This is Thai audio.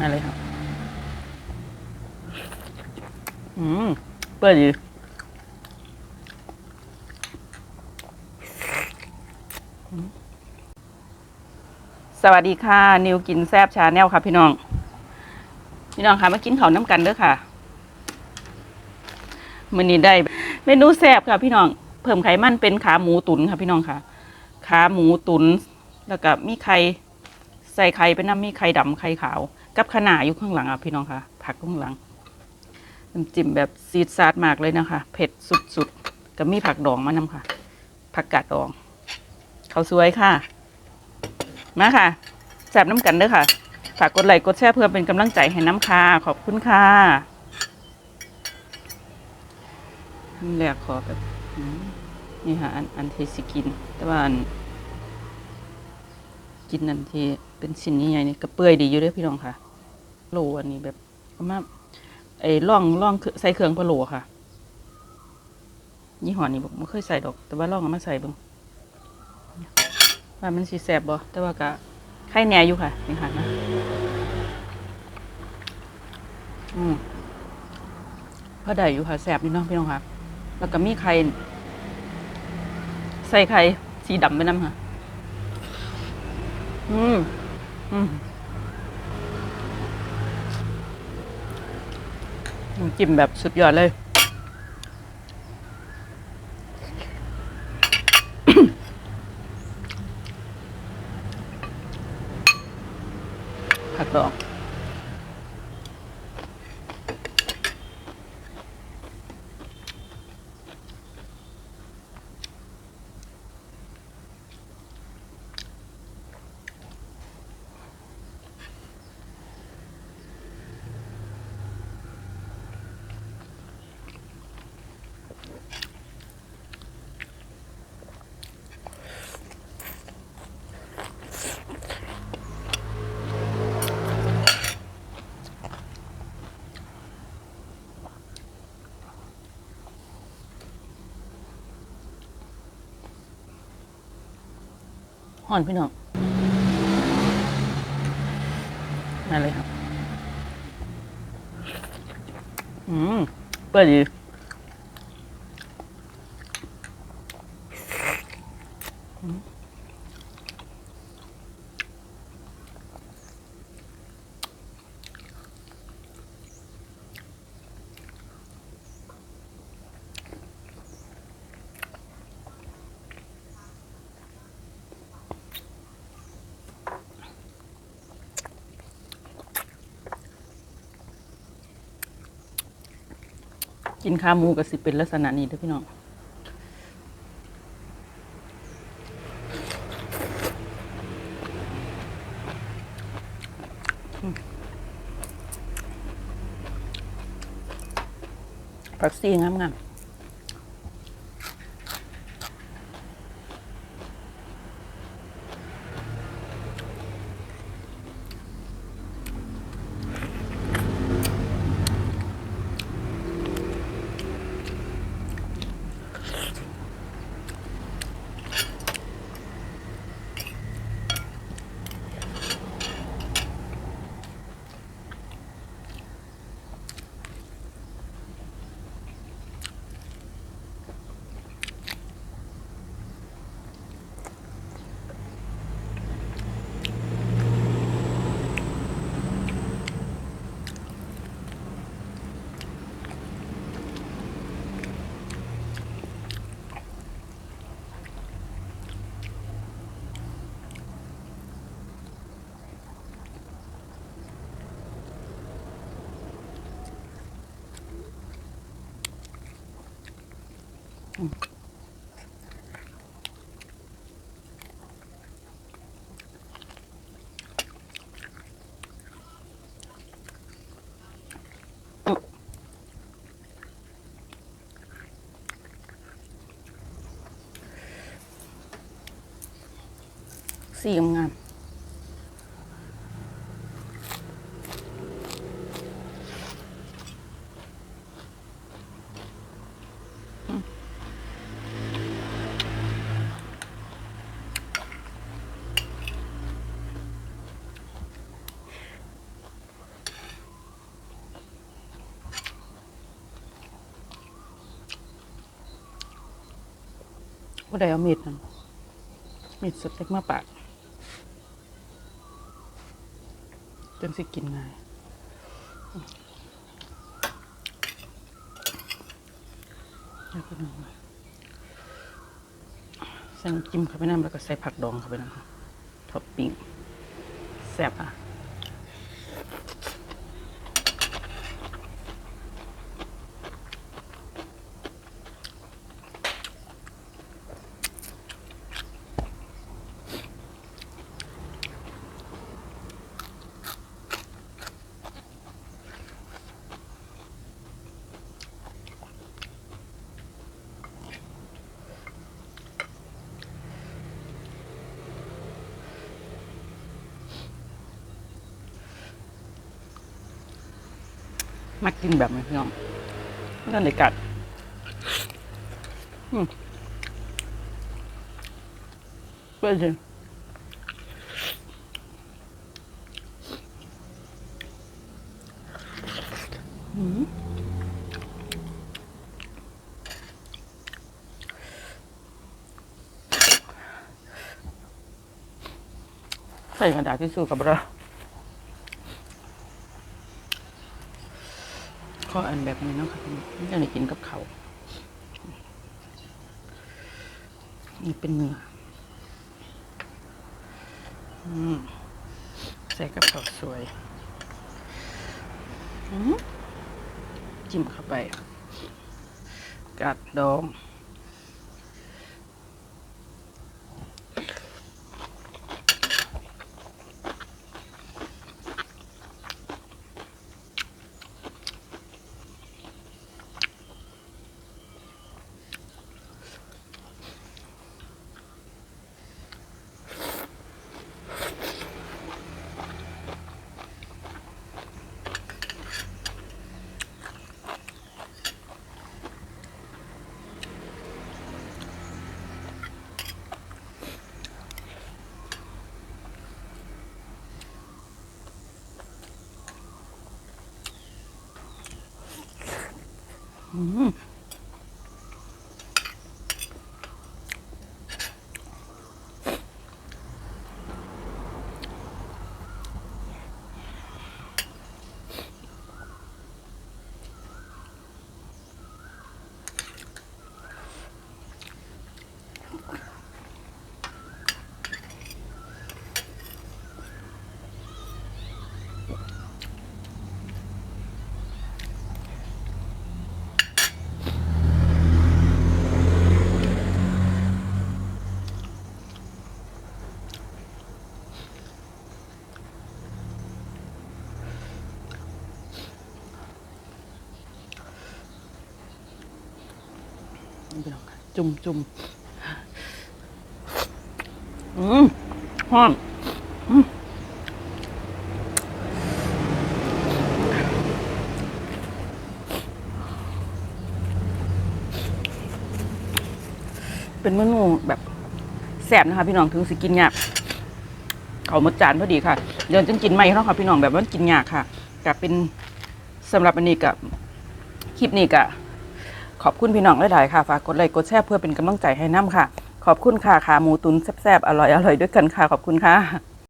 มาเลยครับ อืม เปิดดีสวัสดีค่ะ นิวกินแซบชาแนลค่ะพี่น้อง พี่น้องค่ะมากินข้าวน้ำกันเด้อค่ะมื้อนี้ได้เมนูแซบค่ะ พี่น้อง เพิ่มไขมันเป็นขาหมูตุ๋นค่ะ พี่น้องค่ะ ขาหมูตุ๋นแล้วก็มีไข่ใส่ไข่เป็นน้ำมีไข่ดำไข่ขาว กับขนาอยู่ข้างหลังอะพี่น้องค่ะ ผักข้างหลังน้ำจิ้มแบบซีดซาดมากเลยนะคะ เผ็ดสุดๆก็มีผักดองมานำค่ะ ผักกาดดองเขาสวยค่ะ มาค่ะแซบน้ำกันเด้อค่ะ ฝากกดไลค์กดแชร์เพื่อเป็นกำลังใจให้น้ำค่ะ ขอบคุณค่ะอันแรกขอแบบนี่ค่ะ อันอันที่สิกิน แต่ว่าอันกินนันทีเป็นชิ้นใหญ่นี่กระเปื่อยดีอยู่เด้วยพี่น้องค่ะ โลอันนี้แบบเอามาไอ้ล่องล่องใส่เครื่องพะโลค่ะ ยี่ห้อนี้บอกไม่เคยใส่ดอก แต่ว่าล่องเอามาใส่บิ่งว่ามันสีแสบบ่แต่ว่าก็ไข่แหน่อยู่ค่ะนี่ค่ะนะอืมพอได้อยู่ค่ะแสบนี่เนาะพี่น้องค่ะ แล้วก็มีไข่ใส่ไข่สีดำไปน้ำค่ะ อืม อืมน้ำ จิ้มแบบสุดยอดเลย ห่อนพี่น้องมาเลยครับ อืมเปิดดีอืม กินขาหมูกับสิเป็นลักษณะนี้เด้อพี่น้องผักซีงามๆ สีงามบ่ได้เอาเม็ดนั่นม็ดสเต็กมาปาด จนสิกินง่ายแล้วก็น้องใส่น้ำจิ้มเข้าไปน้ำแล้วก็ใส่ผักดองเข้าไปน้ำท็อปปิ้งแซ่บอะ มากินแบบนี้พี่น้องไม่ต้องเลยกัดเพื่อนจริงใส่กระดาษทิชชู่กับเรา ออันแบบนี้เนาะค่ะไม่จะได้กินกับเขานี่เป็นเนื้ออืมใส่กับเขาสวยอืมจิ้มเข้าไป กัดดอง อื จุ่มจุ่มอืมห้อนอืมเป็นเมนูแบบแสบนะคะ พี่น้องถึงสิกินยากเขาหมดจานพอดีค่ะ เดี๋ยวจะกินไม่แล้วค่ะพี่น้องแบบว่ากินยากค่ะกับเป็นสำหรับอันนี้กับคลิปนี้กับ ขอบคุณพี่น้องหลายๆค่ะ ฝากกดไลค์กดแชร์เพื่อเป็นกำลังใจให้น้ำค่ะ ขอบคุณค่ะขาหมูตุ๋นแซ่บๆ อร่อยๆ ด้วยกันค่ะ ขอบคุณค่ะ